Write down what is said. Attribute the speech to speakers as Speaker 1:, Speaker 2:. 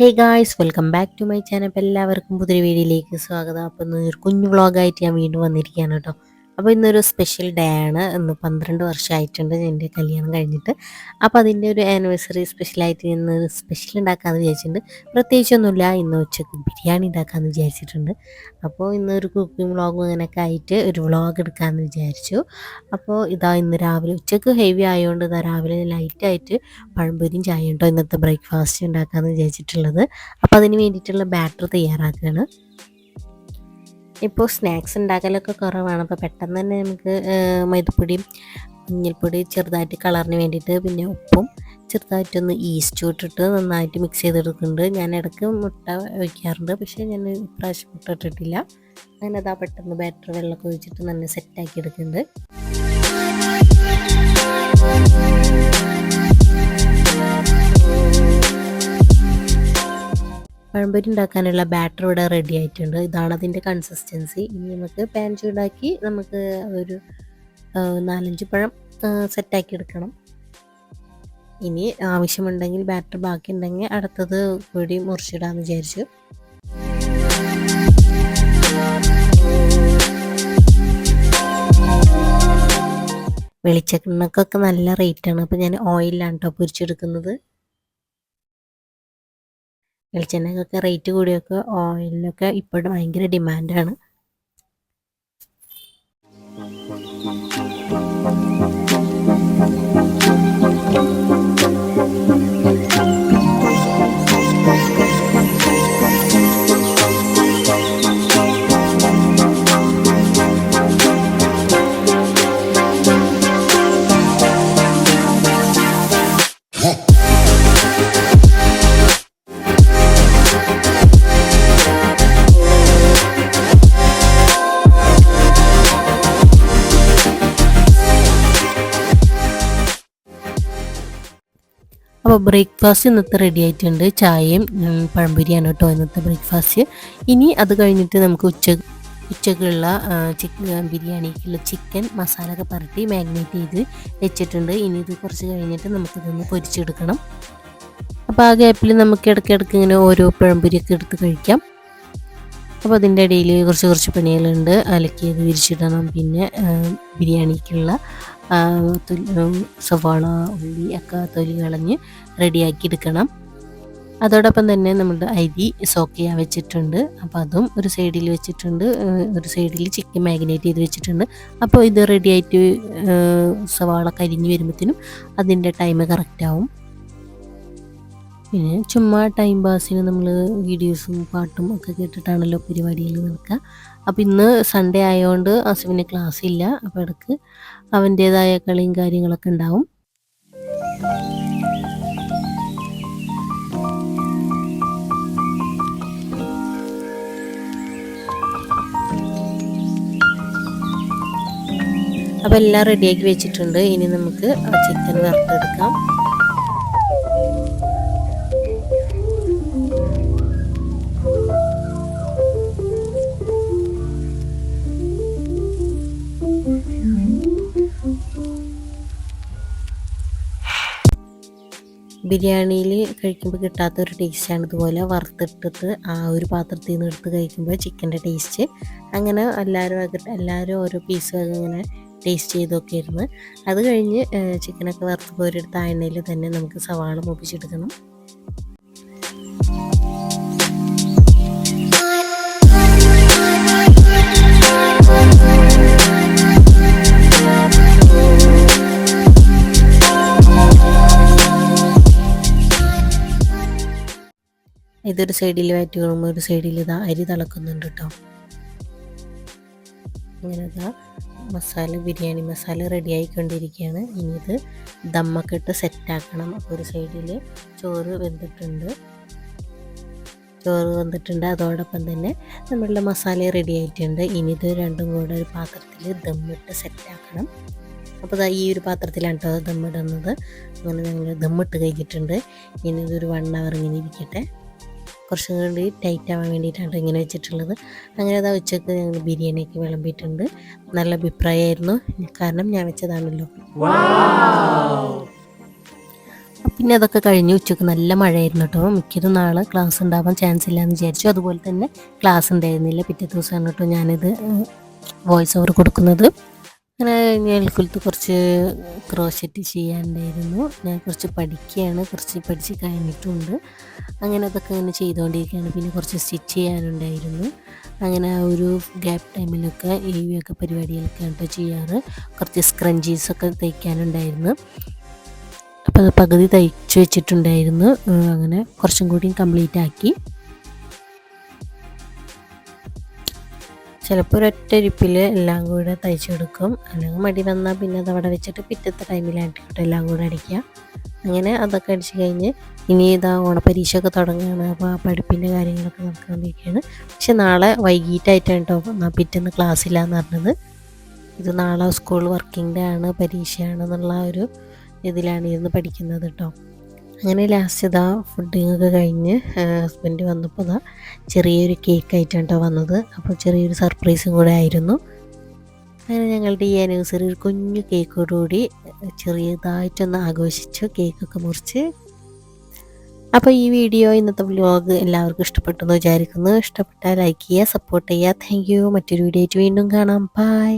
Speaker 1: Hey guys welcome back to my channel എല്ലാവർക്കും പുതിയ വീഡിയോയിലേക്ക് സ്വാഗതം. അപ്പം കുഞ്ഞു വ്ളോഗായിട്ട് ഞാൻ വീണ്ടും വന്നിരിക്കുകയാണ് കേട്ടോ. അപ്പോൾ ഇന്നൊരു സ്പെഷ്യൽ ഡേ ആണ്. ഇന്ന് പന്ത്രണ്ട് വർഷമായിട്ടുണ്ട് എന്റെ കല്യാണം കഴിഞ്ഞിട്ട്. അപ്പോൾ അതിന്റെ ഒരു ആനിവേഴ്സറി സ്പെഷ്യലായിട്ട് ഇന്ന് സ്പെഷ്യൽ ഉണ്ടാക്കാമെന്ന് വിചാരിച്ചിട്ടുണ്ട്. പ്രത്യേകിച്ചൊന്നുമില്ല ഇന്ന് ഉച്ചയ്ക്ക് ബിരിയാണി ഉണ്ടാക്കാമെന്ന് വിചാരിച്ചിട്ടുണ്ട്. അപ്പോൾ ഇന്ന് ഒരു കുക്കിംഗ് വ്ളോഗും അങ്ങനെയൊക്കെ ആയിട്ട് ഒരു വ്ളോഗ് എടുക്കാമെന്ന് വിചാരിച്ചു. അപ്പോൾ ഇതാ ഇന്ന് രാവിലെ ഉച്ചയ്ക്ക് ഹെവി ആയതുകൊണ്ട് ഇതാ രാവിലെ ലൈറ്റായിട്ട് പഴംപൊരിയും ചായ ഉണ്ടോ ഇന്നത്തെ ബ്രേക്ക്ഫാസ്റ്റ് ഉണ്ടാക്കാമെന്ന് വിചാരിച്ചിട്ടുള്ളത്. അപ്പോൾ അതിന് വേണ്ടിയിട്ടുള്ള ബാറ്റർ തയ്യാറാക്കുകയാണ് ഇപ്പോൾ സ്നാക്സ് ഉണ്ടാക്കലൊക്കെ കുറവാണ്. അപ്പോൾ പെട്ടെന്ന് തന്നെ നമുക്ക് മൈദപ്പൊടിയും മഞ്ഞൾപ്പൊടി ചെറുതായിട്ട് കളറിന് വേണ്ടിയിട്ട് പിന്നെ ഉപ്പും ചെറുതായിട്ടൊന്ന് ഈസ്റ്റ് ഇട്ടിട്ട് നന്നായിട്ട് മിക്സ് ചെയ്തെടുക്കുന്നുണ്ട്. ഞാൻ ഇടയ്ക്ക് മുട്ട ഒഴിക്കാറുണ്ട്. പക്ഷേ ഞാൻ ഇപ്രാവശ്യം മുട്ട ഇട്ടിട്ടില്ല. അങ്ങനെ പെട്ടെന്ന് ബാറ്റർ വെള്ളമൊക്കെ ഒഴിച്ചിട്ട് നല്ല സെറ്റാക്കി എടുക്കുന്നുണ്ട്. പഴംപൊരി ഉണ്ടാക്കാനുള്ള ബാറ്റർ ഇവിടെ റെഡി ആയിട്ടുണ്ട്. ഇതാണ് അതിന്റെ കൺസിസ്റ്റൻസി ഇനി നമുക്ക് പാൻ ചൂടാക്കി നമുക്ക് ഒരു നാലഞ്ച് പഴം സെറ്റാക്കി എടുക്കണം. ഇനി ആവശ്യമുണ്ടെങ്കിൽ ബാറ്റർ ബാക്കി ഉണ്ടെങ്കിൽ അടുത്തത് കൂടി മുറിച്ചിടാമെന്ന് വിചാരിച്ചു. വെളിച്ചെണ്ണക്കൊക്കെ നല്ല റേറ്റാണ് അപ്പോൾ ഞാൻ ഓയിലാണ് കേട്ടോ പൊരിച്ചെടുക്കുന്നത്. വെളിച്ചെണ്ണക്കൊക്കെ റേറ്റ് കൂടിയൊക്കെ ഓയിലിനൊക്കെ ഇപ്പോഴും ഭയങ്കര ഡിമാൻഡാണ് അപ്പോൾ ബ്രേക്ക്ഫാസ്റ്റ് ഇന്നത്തെ റെഡി ആയിട്ടുണ്ട്. ചായയും പഴം പഴംപൊരിയാണ് കേട്ടോ ഇന്നത്തെ ബ്രേക്ക്ഫാസ്റ്റ് ഇനി അത് കഴിഞ്ഞിട്ട് നമുക്ക് ഉച്ച ഉച്ചക്കുള്ള ചിക്കൻ ബിരിയാണിക്കുള്ള ചിക്കൻ മസാല ഒക്കെ പരട്ടി മാഗ്നേറ്റ് ചെയ്ത് വെച്ചിട്ടുണ്ട്. ഇനി ഇത് കുറച്ച് കഴിഞ്ഞിട്ട് നമുക്കിതൊന്ന് പൊരിച്ചെടുക്കണം. അപ്പോൾ ആ ഗ്യാപ്പിൽ നമുക്ക് ഇടയ്ക്കിടയ്ക്ക് ഇങ്ങനെ ഓരോ പഴംപൊരിയൊക്കെ എടുത്ത് കഴിക്കാം. അപ്പോൾ അതിന്റെ ഇടയിൽ കുറച്ച് കുറച്ച് പണികളുണ്ട്. അലക്കിയത് വിരിച്ചിടണം. പിന്നെ ബിരിയാണിക്കുള്ള സവാള ഉള്ളി ഒക്കെ തൊലി കളഞ്ഞ് റെഡിയാക്കി എടുക്കണം. അതോടൊപ്പം തന്നെ നമ്മുടെ അരി സോക്ക് ചെയ്യാൻ വെച്ചിട്ടുണ്ട്. അപ്പോൾ അതും ഒരു സൈഡിൽ വെച്ചിട്ടുണ്ട്. ഒരു സൈഡിൽ ചിക്കൻ മാഗ്നേറ്റ് ചെയ്ത് വെച്ചിട്ടുണ്ട്. അപ്പോൾ ഇത് റെഡിയായിട്ട് സവാള കരിഞ്ഞ് വരുമ്പോഴത്തേനും അതിന്റെ ടൈം കറക്റ്റ് ആവും. പിന്നെ ചുമ്മാ ടൈം പാസിന് നമ്മൾ വീഡിയോസും പാട്ടും ഒക്കെ കേട്ടിട്ടാണല്ലോ പരിപാടികൾ നിൽക്കുക അപ്പോൾ ഇന്ന് സൺഡേ ആയതുകൊണ്ട് അസുവിന് ക്ലാസ് ഇല്ല. അപ്പോൾ ഇടയ്ക്ക് അവന്റേതായ കളിയും കാര്യങ്ങളൊക്കെ ഉണ്ടാവും. അപ്പോൾ എല്ലാം റെഡിയാക്കി വെച്ചിട്ടുണ്ട്. ഇനി നമുക്ക് ചിക്കൻ വറുത്തെടുക്കാം. ബിരിയാണിയിൽ കഴിക്കുമ്പോൾ കിട്ടാത്ത ഒരു ടേസ്റ്റാണ് ഇതുപോലെ വറുത്തിട്ടിട്ട് ആ ഒരു പാത്രത്തിൽ നിന്ന് എടുത്ത് കഴിക്കുമ്പോൾ ചിക്കന്റെ ടേസ്റ്റ് അങ്ങനെ എല്ലാവരും എല്ലാവരും ഓരോ പീസ് ഇങ്ങനെ ടേസ്റ്റ് ചെയ്തൊക്കെ ഇരുന്ന് അത് കഴിഞ്ഞ് ചിക്കനൊക്കെ വറുത്ത് പോരെടുത്ത എണ്ണയിൽ തന്നെ നമുക്ക് സവാള മൂപ്പിച്ചെടുക്കണം. ഇതൊരു സൈഡിൽ വയറ്റി കഴിയുമ്പോൾ ഒരു സൈഡിൽ ഇതാ അരി തിളക്കുന്നുണ്ട് കേട്ടോ. അങ്ങനെ മസാല ബിരിയാണി മസാല റെഡി ആയിക്കൊണ്ടിരിക്കുകയാണ്. ഇനി ഇത് ദമ്മൊക്കെ ഇട്ട് സെറ്റാക്കണം അപ്പോൾ ഒരു സൈഡിൽ ചോറ് വെന്തിട്ടുണ്ട്. ചോറ് വന്നിട്ടുണ്ട് അതോടൊപ്പം തന്നെ നമ്മളുടെ മസാല റെഡി ആയിട്ടുണ്ട്. ഇനി ഇത് രണ്ടും കൂടെ ഒരു പാത്രത്തിൽ ദമ്മിട്ട് സെറ്റാക്കണം അപ്പോൾ ഈ ഒരു പാത്രത്തിലാണ് കേട്ടോ ദമ്മിടുന്നത് അങ്ങനെ ഞങ്ങൾ ദമ്മിട്ട് കഴിഞ്ഞിട്ടുണ്ട്. ഇനി ഇതൊരു വൺ അവർ ഇങ്ങനെ ഇരിക്കട്ടെ. കുറച്ചും കൂടി ടൈറ്റ് ആവാൻ വേണ്ടിയിട്ടാണ് ഇങ്ങനെ വെച്ചിട്ടുള്ളത്. അങ്ങനെ അതാ ഉച്ചയ്ക്ക് ഞങ്ങൾ ബിരിയാണിയൊക്കെ വിളമ്പിയിട്ടുണ്ട്. നല്ല അഭിപ്രായമായിരുന്നു. കാരണം ഞാൻ വെച്ചതാണല്ലോ. പിന്നെ അതൊക്കെ കഴിഞ്ഞ് ഉച്ചയ്ക്ക് നല്ല മഴയായിരുന്നു കേട്ടോ. മിക്കതും നാളെ ക്ലാസ് ഉണ്ടാവാൻ ചാൻസ് ഇല്ല എന്ന് വിചാരിച്ചു. അതുപോലെ തന്നെ ക്ലാസ് ഉണ്ടായിരുന്നില്ല. പിറ്റേ ദിവസമാണ് കേട്ടോ ഞാനിത് വോയിസ് ഓവർ കൊടുക്കുന്നത്. അങ്ങനെ ഞൽക്കുലത്ത് കുറച്ച് ക്രോഷറ്റ് ചെയ്യാനുണ്ടായിരുന്നു. ഞാൻ കുറച്ച് പഠിക്കുകയാണ്. കുറച്ച് പഠിച്ച് കഴിഞ്ഞിട്ടുണ്ട്. അങ്ങനെ അതൊക്കെ ഇങ്ങനെ ചെയ്തുകൊണ്ടിരിക്കുകയാണ്. പിന്നെ കുറച്ച് സ്റ്റിച്ച് ചെയ്യാനുണ്ടായിരുന്നു. അങ്ങനെ ഒരു ഗ്യാപ്പ് ടൈമിലൊക്കെ ഈ ഒക്കെ പരിപാടികളൊക്കെ കേട്ടോ ചെയ്യാറ്. കുറച്ച് സ്ക്രഞ്ചീസൊക്കെ തയ്ക്കാനുണ്ടായിരുന്നു. അപ്പോൾ അത് പകുതി തയ്ച്ചു വെച്ചിട്ടുണ്ടായിരുന്നു. അങ്ങനെ കുറച്ചും കൂടി കംപ്ലീറ്റ് ആക്കി. ചിലപ്പോൾ ഒരൊറ്റ ഇരിപ്പിൽ എല്ലാം കൂടെ തയ്ച്ചു കൊടുക്കും അല്ലെങ്കിൽ മടി വന്നാൽ പിന്നെ അത് അവിടെ വെച്ചിട്ട് പിറ്റത്തെ ടൈമിലായിട്ട് എല്ലാം കൂടെ അടിക്കുക. അങ്ങനെ അതൊക്കെ അടിച്ചു കഴിഞ്ഞ് ഇനി ഇതാ ഓണപ്പരീക്ഷയൊക്കെ തുടങ്ങുകയാണ്. അപ്പോൾ ആ പഠിപ്പിന്റെ കാര്യങ്ങളൊക്കെ നടക്കാണ്ടിരിക്കുകയാണ് പക്ഷെ നാളെ വൈകിട്ടായിട്ടാണ് കേട്ടോ പിറ്റേന്ന് ക്ലാസ് ഇല്ല എന്ന് പറഞ്ഞത്. ഇത് നാളെ സ്കൂൾ വർക്കിംഗ് ഡേ ആണ് പരീക്ഷയാണ് എന്നുള്ള ഒരു ഇതിലാണ് ഇരുന്ന് പഠിക്കുന്നത് കേട്ടോ അങ്ങനെ ലാസ്റ്റ് ഇതാ ഫുഡിങ് ഒക്കെ കഴിഞ്ഞ് ഹസ്ബൻഡ് വന്നപ്പോൾ ഇതാ ചെറിയൊരു കേക്ക് ആയിട്ടാണ് കേട്ടോ വന്നത്. അപ്പോൾ ചെറിയൊരു സർപ്രൈസും കൂടെ ആയിരുന്നു. അങ്ങനെ ഞങ്ങളുടെ ഈ ആനിവേഴ്സറി ഒരു കുഞ്ഞു കേക്കോടുകൂടി ചെറിയതായിട്ടൊന്ന് ആഘോഷിച്ചു കേക്കൊക്കെ മുറിച്ച്. അപ്പോൾ ഈ വീഡിയോ ഇന്നത്തെ വ്ലോഗ് എല്ലാവർക്കും ഇഷ്ടപ്പെട്ടെന്ന് വിചാരിക്കുന്നു. ഇഷ്ടപ്പെട്ടാൽ ലൈക്ക് ചെയ്യുക സപ്പോർട്ട് ചെയ്യുക. താങ്ക് യു മറ്റൊരു വീഡിയോ ആയിട്ട് വീണ്ടും കാണാം. ബൈ